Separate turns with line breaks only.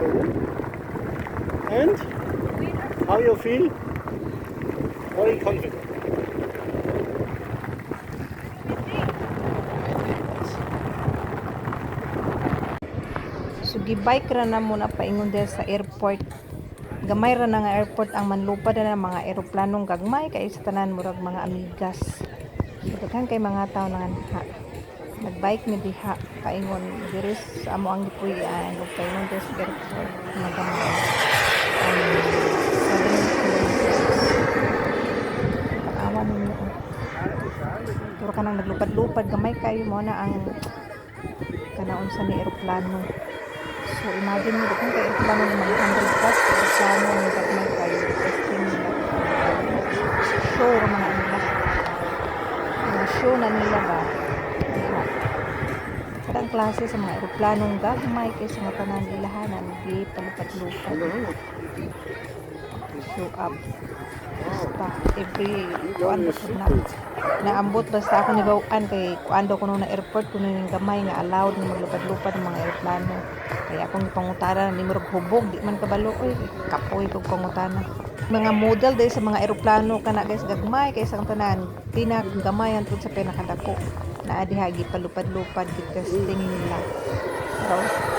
And how you feel? Very confident.
So gibike ra na muna paingon dira sa airport. Gamay ra na nga airport ang manlupad na mga eroplanong gagmay kay sa tanan murag mga amigas. So kay mga tao nga ha. Nagbike mi diha paingon diri sa amo ang gipuy-an ug paingon diri sa gamay. Seven kilometers. Tanawan ninyo. oh. Puro ka nang naglupad-lupad gamay kayo mo na ang kanaon sa ni eroplano. So imagine mo kung kay eroplano ng mga 100 plus eroplano ng gagmay kayo testing nila. Ra mga nila. Mga show na nila ba? Diha. Kadang klase sa mga eroplanong gagmay kay sa mga tanan ilahanan di palupad-lupad. Show up. Basta every kuan ba na naambot basta ako ni Bawaan kay kuando ko nung na airport kuno ning gamay nga allowed na maglupad-lupad ng mga eroplano kaya akong pangutana ni murag hubog di man kabalo oy kapoy kog pangutana mga model dahil sa mga eroplano kana guys gagmay kay sa tanan. Pinak gamayan tud sa pinakadako. Na adihagi palupad-lupad gid testing nila. So